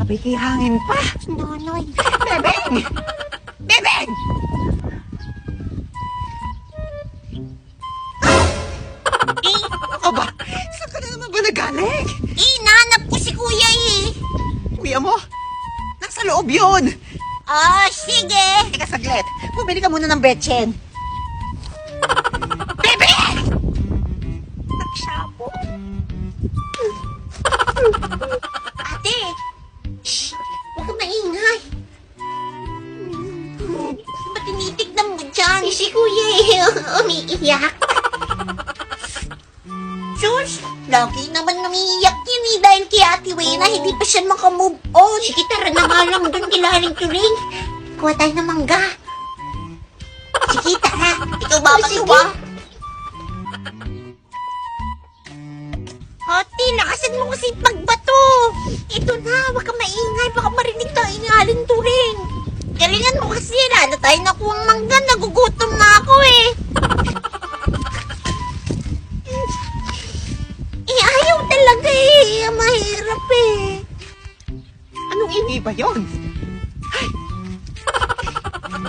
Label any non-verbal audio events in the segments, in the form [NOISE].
Napikihangin pa. Nonoy. Bebeng! Bebeng! Eh, [GASPS] Aba, saan ka na naman ba nagaling? eh, nahanap ko si kuya eh. Kuya mo? Nasa loob yun. Ah, sige. Teka saglit. Bumili ka muna ng betchen. Bebeng! Nagsabo. Si kuya eh, [LAUGHS] umiiyak. Sus, lagi naman umiiyak yun eh dahil kay Ate Wena hindi pa siya makamove on. Sige, tara na nga lang doon kilaling turing. Kuha tayo ng mangga. Sige, tara. Ikaw ba matuwa? Ate, lakasan mo kasi pagbato. Ito na, nakuha ang mangga. Nagugutom na ako eh. Eh, ayaw talaga eh. Mahirap eh. Anong ini ba yun?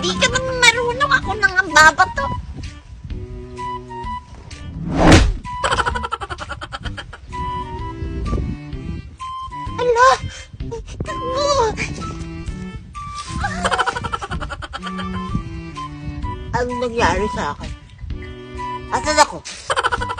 Di ka naman marunong ako nang ang babato. anong nangyari sa akin? Asan ako? [LAUGHS]